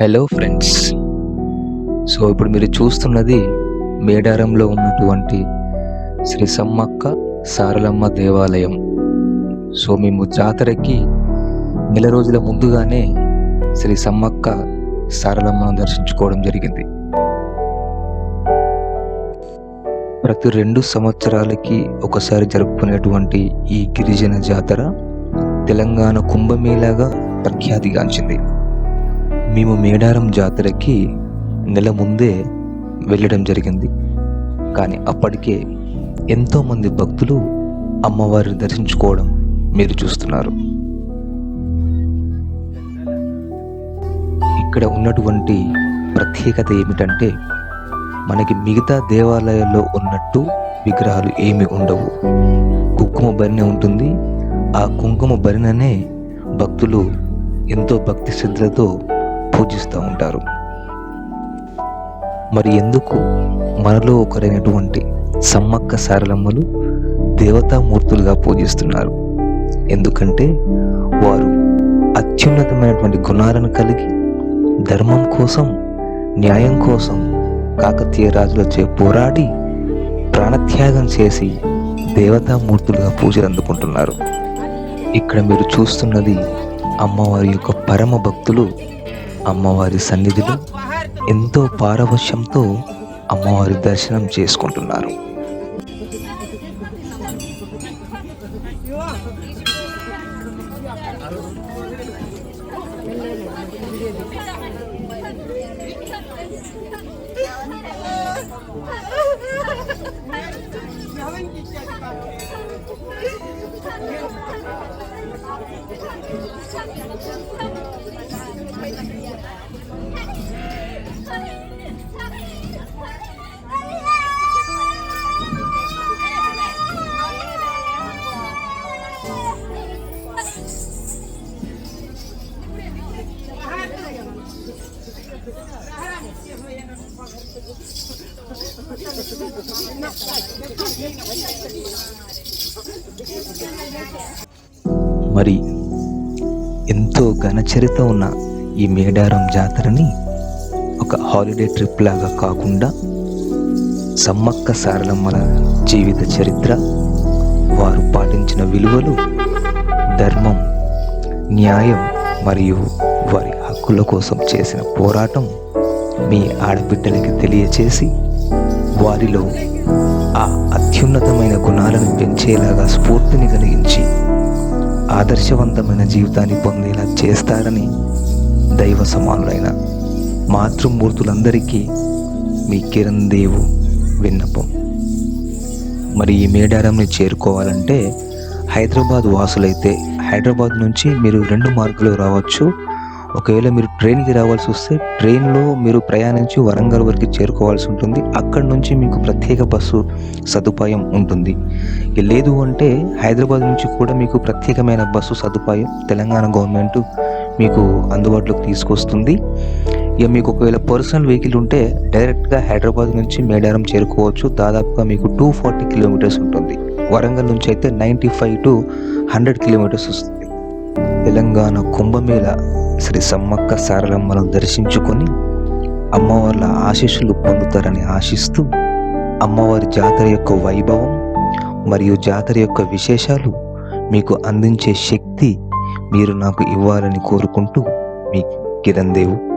Hello friends so ఇప్పుడు మీరు చూస్తున్నది మేడారంలో ఉన్నటువంటి శ్రీ సమ్మక్క సారలమ్మ దేవాలయం. సో మేము జాతరకి నెల రోజుల ముందుగానే శ్రీ సమ్మక్క సారలమ్మను దర్శించుకోవడం జరిగింది. ప్రతి రెండు సంవత్సరాలకి ఒకసారి జరుపుకునేటువంటి ఈ గిరిజన జాతర తెలంగాణ కుంభమేళాగా ప్రఖ్యాతిగాంచింది. మేము మేడారం జాతరకి నెల ముందే వెళ్ళడం జరిగింది. కానీ అప్పటికే ఎంతోమంది భక్తులు అమ్మవారిని దర్శించుకోవడం మీరు చూస్తున్నారు. ఇక్కడ ఉన్నటువంటి ప్రత్యేకత ఏమిటంటే మనకి మిగతా దేవాలయాల్లో ఉన్నట్టు విగ్రహాలు ఏమి ఉండవు. కుంకుమ భరిణె ఉంటుంది. ఆ కుంకుమ భరిణనే భక్తులు ఎంతో భక్తి శ్రద్ధలతో పూజిస్తూ ఉంటారు. మరి ఎందుకు మనలో ఒకరైనటువంటి సమ్మక్క సారలమ్మలు దేవతామూర్తులుగా పూజిస్తున్నారు? ఎందుకంటే వారు అత్యున్నతమైనటువంటి గుణాలను కలిగి ధర్మం కోసం న్యాయం కోసం కాకతీయ రాజులచే పోరాడి ప్రాణత్యాగం చేసి దేవతామూర్తులుగా పూజలు అందుకుంటున్నారు. ఇక్కడ మీరు చూస్తున్నది అమ్మవారి యొక్క పరమ భక్తులు అమ్మవారి సన్నిధిలో ఎంతో పారవశ్యంతో అమ్మవారి దర్శనం చేసుకుంటున్నారు. మరి ఎంతో ఘనచరిత ఉన్న ఈ మేడారం జాతరని ఒక హాలిడే ట్రిప్ లాగా కాకుండా సమ్మక్క సారలమ్మల జీవిత చరిత్ర వారు పాటించిన విలువలు ధర్మం న్యాయం మరియు వారి హక్కుల కోసం చేసిన పోరాటం మీ ఆడబిడ్డలకి తెలియచేసి వారిలో ఆ అత్యున్నతమైన గుణాలను పెంచేలాగా స్ఫూర్తిని కలిగించి ఆదర్శవంతమైన జీవితాన్ని పొందేలా చేస్తారని దైవ సమానులైన మాతృమూర్తులందరికీ మీ కిరణ్ దేవు విన్నపం. మరి ఈ మేడారంని చేరుకోవాలంటే హైదరాబాద్ వాసులైతే హైదరాబాద్ నుంచి మీరు రెండు మార్గాలు రావచ్చు. ఒకవేళ మీరు ట్రైన్కి రావాల్సి వస్తే ట్రైన్లో మీరు ప్రయాణించి వరంగల్ వరకు చేరుకోవాల్సి ఉంటుంది. అక్కడ నుంచి మీకు ప్రత్యేక బస్సు సదుపాయం ఉంటుంది. లేదు అంటే హైదరాబాద్ నుంచి కూడా మీకు ప్రత్యేకమైన బస్సు సదుపాయం తెలంగాణ గవర్నమెంట్ మీకు అందుబాటులోకి తీసుకొస్తుంది. ఇక మీకు ఒకవేళ పర్సనల్ వెహికల్ ఉంటే డైరెక్ట్గా హైదరాబాద్ నుంచి మేడారం చేరుకోవచ్చు. దాదాపుగా మీకు టూ ఫార్టీ కిలోమీటర్స్ ఉంటుంది. వరంగల్ నుంచి అయితే ninety five to hundred kilometres వస్తుంది. తెలంగాణ కుంభమేళ శ్రీ సమ్మక్క సారలమ్మను దర్శించుకొని అమ్మవార్ల ఆశీస్సులు పొందుతారని ఆశిస్తూ అమ్మవారి జాతర యొక్క వైభవం మరియు జాతర యొక్క విశేషాలు మీకు అందించే శక్తి మీరు నాకు ఇవ్వాలని కోరుకుంటూ మీ కిరణ్ దేవు.